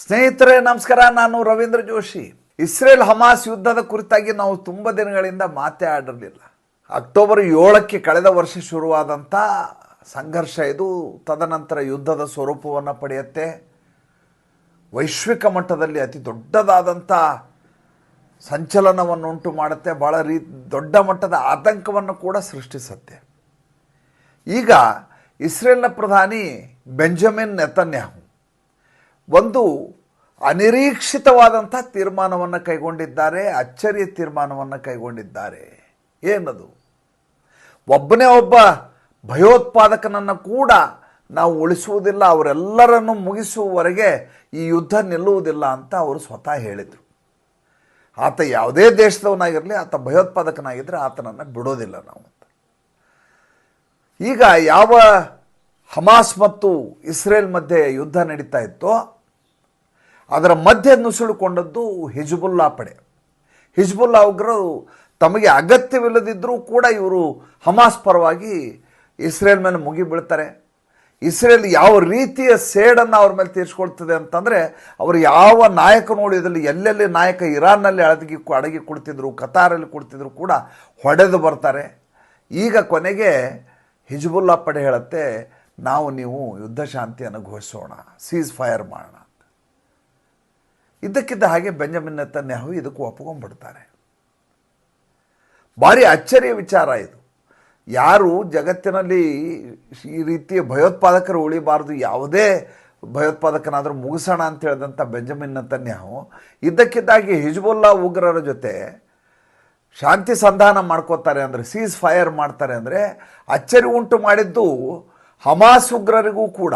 ಸ್ನೇಹಿತರೆ, ನಮಸ್ಕಾರ. ನಾನು ರವೀಂದ್ರ ಜೋಶಿ. ಇಸ್ರೇಲ್ ಹಮಾಸ್ ಯುದ್ಧದ ಕುರಿತಾಗಿ ನಾವು ತುಂಬ ದಿನಗಳಿಂದ ಮಾತೇ ಆಡಿರಲಿಲ್ಲ ಅಕ್ಟೋಬರ್ ಏಳಕ್ಕೆ ಕಳೆದ ವರ್ಷ ಶುರುವಾದಂಥ ಸಂಘರ್ಷ ಇದು. ತದನಂತರ ಯುದ್ಧದ ಸ್ವರೂಪವನ್ನು ಪಡೆಯುತ್ತೆ. ವೈಶ್ವಿಕ ಮಟ್ಟದಲ್ಲಿ ಅತಿ ದೊಡ್ಡದಾದಂಥ ಸಂಚಲನವನ್ನು ಉಂಟು ಮಾಡುತ್ತೆ. ಭಾಳ ರೀ, ದೊಡ್ಡ ಮಟ್ಟದ ಆತಂಕವನ್ನು ಕೂಡ ಸೃಷ್ಟಿಸುತ್ತೆ. ಈಗ ಇಸ್ರೇಲ್ನ ಪ್ರಧಾನಿ ಬೆಂಜಮಿನ್ ನೆತನ್ಯಾಹು ಒಂದು ಅನಿರೀಕ್ಷಿತವಾದಂಥ ತೀರ್ಮಾನವನ್ನು ಕೈಗೊಂಡಿದ್ದಾರೆ, ಅಚ್ಚರಿಯ ತೀರ್ಮಾನವನ್ನು ಕೈಗೊಂಡಿದ್ದಾರೆ. ಏನದು? ಒಬ್ಬನೇ ಒಬ್ಬ ಭಯೋತ್ಪಾದಕನನ್ನು ಕೂಡ ನಾವು ಉಳಿಸುವುದಿಲ್ಲ, ಅವರೆಲ್ಲರನ್ನು ಮುಗಿಸುವವರೆಗೆ ಈ ಯುದ್ಧ ನಿಲ್ಲುವುದಿಲ್ಲ ಅಂತ ಅವರು ಸ್ವತಃ ಹೇಳಿದರು. ಆತ ಯಾವುದೇ ದೇಶದವನಾಗಿರಲಿ, ಆತ ಭಯೋತ್ಪಾದಕನಾಗಿದ್ದರೆ ಆತನನ್ನು ಬಿಡೋದಿಲ್ಲ ನಾವು ಅಂತ. ಈಗ ಯಾವ ಹಮಾಸ್ ಮತ್ತು ಇಸ್ರೇಲ್ ಮಧ್ಯೆ ಯುದ್ಧ ನಡೀತಾ ಇತ್ತೋ ಅದರ ಮಧ್ಯೆ ನುಸುಳುಕೊಂಡದ್ದು ಹಿಜ್ಬುಲ್ಲಾ ಪಡೆ. ಹಿಜ್ಬುಲ್ಲಾ ಉಗ್ರರು ತಮಗೆ ಅಗತ್ಯವಿಲ್ಲದಿದ್ದರೂ ಕೂಡ ಇವರು ಹಮಾಸ್ ಪರವಾಗಿ ಇಸ್ರೇಲ್ ಮೇಲೆ ಮುಗಿಬೀಳ್ತಾರೆ ಇಸ್ರೇಲ್ ಯಾವ ರೀತಿಯ ಸೇಡನ್ನು ಅವ್ರ ಮೇಲೆ ತೀರಿಸ್ಕೊಳ್ತದೆ ಅಂತಂದರೆ, ಅವರು ಯಾವ ನಾಯಕ ನೋಡಿದಲ್ಲಿ ಎಲ್ಲೆಲ್ಲಿ ನಾಯಕ ಇರಾನ್ನಲ್ಲಿ ಅಡಗಿ ಅಡಗಿ ಕೊಡ್ತಿದ್ರು, ಕತಾರಲ್ಲಿ ಕೊಡ್ತಿದ್ರು ಕೂಡ ಹೊಡೆದು ಬರ್ತಾರೆ. ಈಗ ಕೊನೆಗೆ ಹಿಜ್ಬುಲ್ಲಾ ಪಡೆ ಹೇಳುತ್ತೆ, ನಾವು ನೀವು ಯುದ್ಧ ಶಾಂತಿಯನ್ನು ಘೋಷಿಸೋಣ, ಸೀಸ್ ಫೈರ್ ಮಾಡೋಣ. ಇದ್ದಕ್ಕಿದ್ದ ಹಾಗೆ ಬೆಂಜಮಿನ್ ನೆತನ್ಯಾಹು ಇದಕ್ಕೂ ಒಪ್ಕೊಂಡ್ಬಿಡ್ತಾರೆ. ಭಾರಿ ಅಚ್ಚರಿಯ ವಿಚಾರ ಇದು. ಯಾರು ಜಗತ್ತಿನಲ್ಲಿ ಈ ರೀತಿಯ ಭಯೋತ್ಪಾದಕರು ಉಳಿಬಾರ್ದು, ಯಾವುದೇ ಭಯೋತ್ಪಾದಕನಾದರೂ ಮುಗಿಸೋಣ ಅಂತ ಹೇಳಿದಂಥ ಬೆಂಜಮಿನ್ ನೆತನ್ಯಾಹು ಇದ್ದಕ್ಕಿದ್ದಾಗಿ ಹಿಜ್ಬುಲ್ಲಾ ಉಗ್ರರ ಜೊತೆ ಶಾಂತಿ ಸಂಧಾನ ಮಾಡ್ಕೋತಾರೆ ಅಂದರೆ, ಸೀಸ್ ಫೈರ್ ಮಾಡ್ತಾರೆ ಅಂದರೆ ಅಚ್ಚರಿ ಉಂಟು ಮಾಡಿದ್ದು ಹಮಾಸ್ ಉಗ್ರರಿಗೂ ಕೂಡ.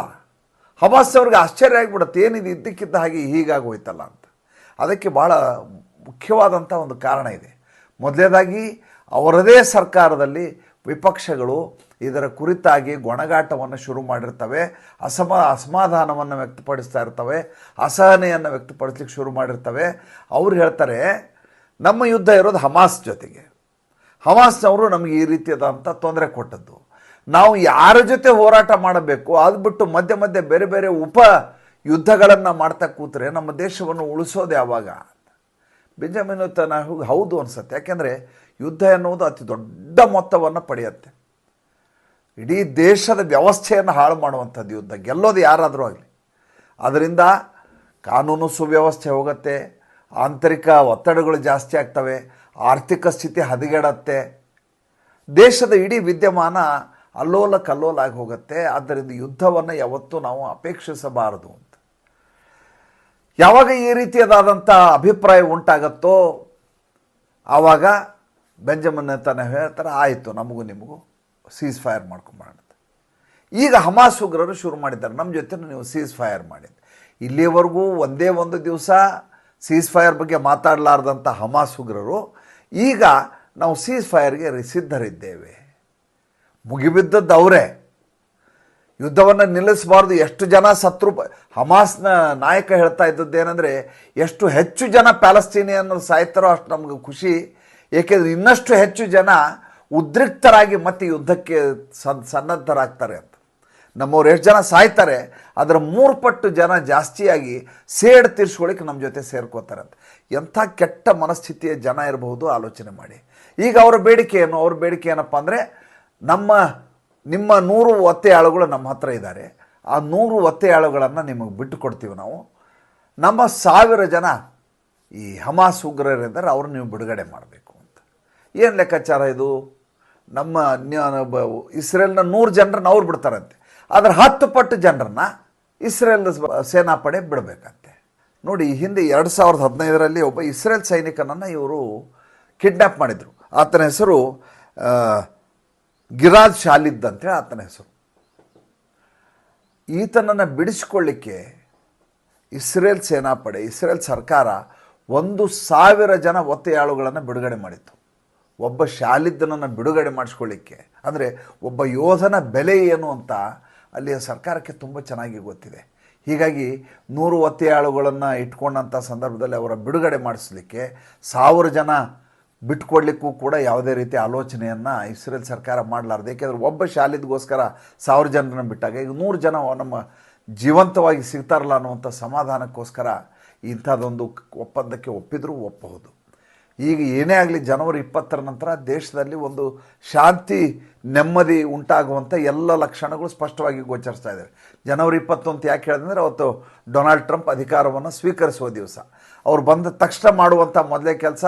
ಹಮಾಸ್ ಅವ್ರಿಗೆ ಆಶ್ಚರ್ಯ ಆಗಿಬಿಡುತ್ತೆ, ಏನಿದು ಇದ್ದಕ್ಕಿದ್ದ ಹಾಗೆ ಹೀಗಾಗೋಯ್ತಲ್ಲ ಅಂತ. ಅದಕ್ಕೆ ಭಾಳ ಮುಖ್ಯವಾದಂಥ ಒಂದು ಕಾರಣ ಇದೆ. ಮೊದಲನೇದಾಗಿ ಅವರದೇ ಸರ್ಕಾರದಲ್ಲಿ ವಿಪಕ್ಷಗಳು ಇದರ ಕುರಿತಾಗಿ ಗೊಣಗಾಟವನ್ನು ಶುರು ಮಾಡಿರ್ತವೆ, ಅಸಮ, ಅಸಮಾಧಾನವನ್ನು ವ್ಯಕ್ತಪಡಿಸ್ತಾ ಇರ್ತವೆ, ಅಸಹನೆಯನ್ನು ವ್ಯಕ್ತಪಡಿಸ್ಲಿಕ್ಕೆ ಶುರು ಮಾಡಿರ್ತವೆ. ಅವ್ರು ಹೇಳ್ತಾರೆ, ನಮ್ಮ ಯುದ್ಧ ಇರೋದು ಹಮಾಸ್ ಜೊತೆಗೆ. ಹಮಾಸ್ನವರು ನಮಗೆ ಈ ರೀತಿಯಾದಂಥ ತೊಂದರೆ ಕೊಟ್ಟದ್ದು. ನಾವು ಯಾರ ಜೊತೆ ಹೋರಾಟ ಮಾಡಬೇಕು? ಅದು ಬಿಟ್ಟು ಮಧ್ಯೆ ಮಧ್ಯೆ ಬೇರೆ ಬೇರೆ ಉಪ ಯುದ್ಧಗಳನ್ನು ಮಾಡ್ತಾ ಕೂತ್ರೆ ನಮ್ಮ ದೇಶವನ್ನು ಉಳಿಸೋದು ಯಾವಾಗ? ಬೆಂಜಮಿನ್ ನೆತನ್ಯಾಹು ಹೌದು ಅನ್ಸುತ್ತೆ. ಯಾಕೆಂದರೆ ಯುದ್ಧ ಎನ್ನುವುದು ಅತಿ ದೊಡ್ಡ ಮೊತ್ತವನ್ನು ಪಡೆಯುತ್ತೆ. ಇಡೀ ದೇಶದ ವ್ಯವಸ್ಥೆಯನ್ನು ಹಾಳು ಮಾಡುವಂಥದ್ದು ಯುದ್ಧ. ಗೆಲ್ಲೋದು ಯಾರಾದರೂ ಆಗಲಿ. ಅದರಿಂದ ಕಾನೂನು ಸುವ್ಯವಸ್ಥೆ ಹೋಗುತ್ತೆ, ಆಂತರಿಕ ಒತ್ತಡಗಳು ಜಾಸ್ತಿ ಆಗ್ತವೆ, ಆರ್ಥಿಕ ಸ್ಥಿತಿ ಹದಗೆಡತ್ತೆ. ದೇಶದ ಇಡೀ ವಿದ್ಯಮಾನ ಅಲ್ಲೋಲ ಕಲ್ಲೋಲ ಆಗಿ ಹೋಗುತ್ತೆ. ಆದ್ದರಿಂದ ಯುದ್ಧವನ್ನು ಯಾವತ್ತೂ ನಾವು ಅಪೇಕ್ಷಿಸಬಾರದು ಅಂತ. ಯಾವಾಗ ಈ ರೀತಿಯದಾದಂಥ ಅಭಿಪ್ರಾಯ ಉಂಟಾಗತ್ತೋ ಆವಾಗ ಬೆಂಜಮನ್ ತಾನೇ ಹೇಳ್ತಾರೆ, ಆಯಿತು, ನಮಗೂ ನಿಮಗೂ ಸೀಸ್ ಫೈರ್ ಮಾಡ್ಕೊಂಬಾರ ಈಗ ಹಮಾಸ್ ಉಗ್ರರು ಶುರು ಮಾಡಿದ್ದಾರೆ. ನಮ್ಮ ಜೊತೆ ನೀವು ಸೀಸ್ ಫೈರ್ ಮಾಡಿದ್ದು. ಇಲ್ಲಿವರೆಗೂ ಒಂದೇ ಒಂದು ದಿವಸ ಸೀಸ್ ಫೈರ್ ಬಗ್ಗೆ ಮಾತಾಡಲಾರ್ದಂಥ ಹಮಾಸ್ ಉಗ್ರರು ಈಗ ನಾವು ಸೀಸ್ ಫೈರ್ಗೆ ಸಿದ್ಧರಿದ್ದೇವೆ. ಮುಗಿಬಿದ್ದದ್ದು ಅವರೇ. ಯುದ್ಧವನ್ನು ನಿಲ್ಲಿಸಬಾರ್ದು. ಎಷ್ಟು ಜನ ಸತ್ರು ಹಮಾಸ್ನ ನಾಯಕ ಹೇಳ್ತಾ ಇದ್ದದ್ದು ಏನಂದರೆ, ಎಷ್ಟು ಹೆಚ್ಚು ಜನ ಪ್ಯಾಲೆಸ್ತೀನಿಯನ್ ಸಾಯ್ತಾರೋ ಅಷ್ಟು ನಮಗೆ ಖುಷಿ. ಏಕೆಂದರೆ ಇನ್ನಷ್ಟು ಹೆಚ್ಚು ಜನ ಉದ್ರಿಕ್ತರಾಗಿ ಮತ್ತೆ ಯುದ್ಧಕ್ಕೆ ಸನ್, ಸನ್ನದ್ಧರಾಗ್ತಾರೆ ಅಂತ. ನಮ್ಮವ್ರು ಎಷ್ಟು ಜನ ಸಾಯ್ತಾರೆ, ಅದರ ಮೂರು ಪಟ್ಟು ಜನ ಜಾಸ್ತಿಯಾಗಿ ಸೇಡ್ ತೀರ್ಸ್ಕೊಳ್ಳಿಕ್ಕೆ ನಮ್ಮ ಜೊತೆ ಸೇರ್ಕೋತಾರೆ ಅಂತ. ಎಂಥ ಕೆಟ್ಟ ಮನಸ್ಥಿತಿಯ ಜನ ಇರಬಹುದು, ಆಲೋಚನೆ ಮಾಡಿ. ಈಗ ಅವರ ಬೇಡಿಕೆ ಏನು? ಅವ್ರ ಬೇಡಿಕೆ ಏನಪ್ಪ ಅಂದರೆ ನಮ್ಮ, ನಿಮ್ಮ ನೂರು ಒತ್ತೆಯಾಳುಗಳು ನಮ್ಮ ಹತ್ರ ಇದ್ದಾರೆ. ಆ ನೂರು ಒತ್ತೆಯಾಳುಗಳನ್ನು ನಿಮಗೆ ಬಿಟ್ಟು ಕೊಡ್ತೀವಿ ನಾವು. ನಮ್ಮ ಸಾವಿರ ಜನ ಈ ಹಮಾಸ್ ಉಗ್ರರಿದ್ದಾರೆ ಅವ್ರನ್ನ ನೀವು ಬಿಡುಗಡೆ ಮಾಡಬೇಕು ಅಂತ. ಏನು ಲೆಕ್ಕಾಚಾರ ಇದು? ನಮ್ಮ ಇಸ್ರೇಲ್ನ ನೂರು ಜನರನ್ನ ಅವ್ರು ಬಿಡ್ತಾರಂತೆ. ಅದರ ಹತ್ತು ಪಟ್ಟು ಜನರನ್ನ ಇಸ್ರೇಲ್ ಸೇನಾಪಡೆ ಬಿಡಬೇಕಂತೆ. ನೋಡಿ ಹಿಂದೆ ಎರಡು ಸಾವಿರದ ಹದಿನೈದರಲ್ಲಿ ಒಬ್ಬ ಇಸ್ರೇಲ್ ಸೈನಿಕನನ್ನು ಇವರು ಕಿಡ್ನ್ಯಾಪ್ ಮಾಡಿದರು. ಆತನ ಹೆಸರು ಗಿರಾಜ್ ಶಾಲಿದ್ ಅಂತೇಳಿ ಆತನ ಹೆಸರು. ಈತನನ್ನು ಬಿಡಿಸ್ಕೊಳ್ಳಿಕ್ಕೆ ಇಸ್ರೇಲ್ ಸೇನಾಪಡೆ, ಇಸ್ರೇಲ್ ಸರ್ಕಾರ ಒಂದು ಸಾವಿರ ಜನ ಒತ್ತೆಯಾಳುಗಳನ್ನು ಬಿಡುಗಡೆ ಮಾಡಿತ್ತು. ಒಬ್ಬ ಶಾಲಿದ್ದನನ್ನು ಬಿಡುಗಡೆ ಮಾಡಿಸ್ಕೊಳ್ಳಿಕ್ಕೆ. ಅಂದರೆ ಒಬ್ಬ ಯೋಧನ ಬೆಲೆ ಏನು ಅಂತ ಅಲ್ಲಿಯ ಸರ್ಕಾರಕ್ಕೆ ತುಂಬ ಚೆನ್ನಾಗಿ ಗೊತ್ತಿದೆ. ಹೀಗಾಗಿ ನೂರು ಒತ್ತೆಯಾಳುಗಳನ್ನು ಇಟ್ಕೊಂಡಂಥ ಸಂದರ್ಭದಲ್ಲಿ ಅವರ ಬಿಡುಗಡೆ ಮಾಡಿಸ್ಲಿಕ್ಕೆ ಸಾವಿರ ಜನ ಬಿಟ್ಕೊಡ್ಲಿಕ್ಕೂ ಕೂಡ ಯಾವುದೇ ರೀತಿ ಆಲೋಚನೆಯನ್ನು ಇಸ್ರೇಲ್ ಸರ್ಕಾರ ಮಾಡಲಾರ್ದು. ಏಕೆಂದರೆ ಒಬ್ಬ ಶಾಲಿದ್ಗೋಸ್ಕರ ಸಾವಿರ ಜನರನ್ನು ಬಿಟ್ಟಾಗ ಈಗ ನೂರು ಜನ ನಮ್ಮ ಜೀವಂತವಾಗಿ ಸಿಗ್ತಾರಲ್ಲ ಅನ್ನುವಂಥ ಸಮಾಧಾನಕ್ಕೋಸ್ಕರ ಇಂಥದ್ದೊಂದು ಒಪ್ಪಂದಕ್ಕೆ ಒಪ್ಪಿದರೂ ಒಪ್ಪಬಹುದು. ಈಗ ಏನೇ ಆಗಲಿ ಜನವರಿ ಇಪ್ಪತ್ತರ ನಂತರ ದೇಶದಲ್ಲಿ ಒಂದು ಶಾಂತಿ, ನೆಮ್ಮದಿ ಉಂಟಾಗುವಂಥ ಎಲ್ಲ ಲಕ್ಷಣಗಳು ಸ್ಪಷ್ಟವಾಗಿ ಗೋಚರಿಸ್ತಾ ಇದ್ದಾರೆ ಜನವರಿ ಇಪ್ಪತ್ತೊಂದು ಯಾಕೆ ಹೇಳಿದ್ರೆ ಅವತ್ತು ಡೊನಾಲ್ಡ್ ಟ್ರಂಪ್ ಅಧಿಕಾರವನ್ನು ಸ್ವೀಕರಿಸುವ ದಿವಸ. ಅವ್ರು ಬಂದ ತಕ್ಷಣ ಮಾಡುವಂಥ ಮೊದಲೇ ಕೆಲಸ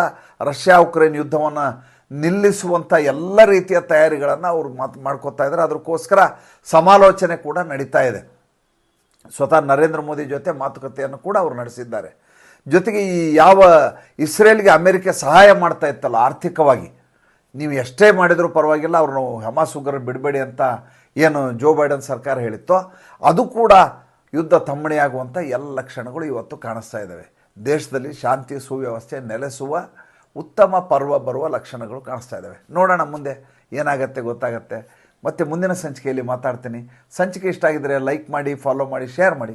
ರಷ್ಯಾ ಉಕ್ರೇನ್ ಯುದ್ಧವನ್ನು ನಿಲ್ಲಿಸುವಂಥ ಎಲ್ಲ ರೀತಿಯ ತಯಾರಿಗಳನ್ನು ಅವರು ಮಾತು ಮಾಡ್ಕೋತಾ ಇದ್ದಾರೆ ಅದಕ್ಕೋಸ್ಕರ ಸಮಾಲೋಚನೆ ಕೂಡ ನಡೀತಾ ಇದೆ. ಸ್ವತಃ ನರೇಂದ್ರ ಮೋದಿ ಜೊತೆ ಮಾತುಕತೆಯನ್ನು ಕೂಡ ಅವರು ನಡೆಸಿದ್ದಾರೆ. ಜೊತೆಗೆ ಈ ಯಾವ ಇಸ್ರೇಲ್ಗೆ ಅಮೆರಿಕ ಸಹಾಯ ಮಾಡ್ತಾ ಇತ್ತಲ್ಲ ಆರ್ಥಿಕವಾಗಿ, ನೀವು ಎಷ್ಟೇ ಮಾಡಿದರೂ ಪರವಾಗಿಲ್ಲ, ಅವ್ರನ್ನ ಹಮಾಸ್ ಉಗ್ರರು ಬಿಡಬೇಡಿ ಅಂತ ಏನು ಜೋ ಬೈಡನ್ ಸರ್ಕಾರ ಹೇಳಿತ್ತೋ, ಅದು ಕೂಡ ಯುದ್ಧ ತಮ್ಮಣಿಯಾಗುವಂಥ ಎಲ್ಲ ಲಕ್ಷಣಗಳು ಇವತ್ತು ಕಾಣಿಸ್ತಾ ಇದ್ದಾವೆ. ದೇಶದಲ್ಲಿ ಶಾಂತಿ, ಸುವ್ಯವಸ್ಥೆ ನೆಲೆಸುವ ಉತ್ತಮ ಪರ್ವ ಬರುವ ಲಕ್ಷಣಗಳು ಕಾಣಿಸ್ತಾ ಇದ್ದಾವೆ. ನೋಡೋಣ ಮುಂದೆ ಏನಾಗುತ್ತೆ ಗೊತ್ತಾಗುತ್ತೆ. ಮತ್ತು ಮುಂದಿನ ಸಂಚಿಕೆಯಲ್ಲಿ ಮಾತಾಡ್ತೀನಿ. ಸಂಚಿಕೆ ಇಷ್ಟ ಆಗಿದ್ದರೆ ಲೈಕ್ ಮಾಡಿ ಫಾಲೋ ಮಾಡಿ ಶೇರ್ ಮಾಡಿ.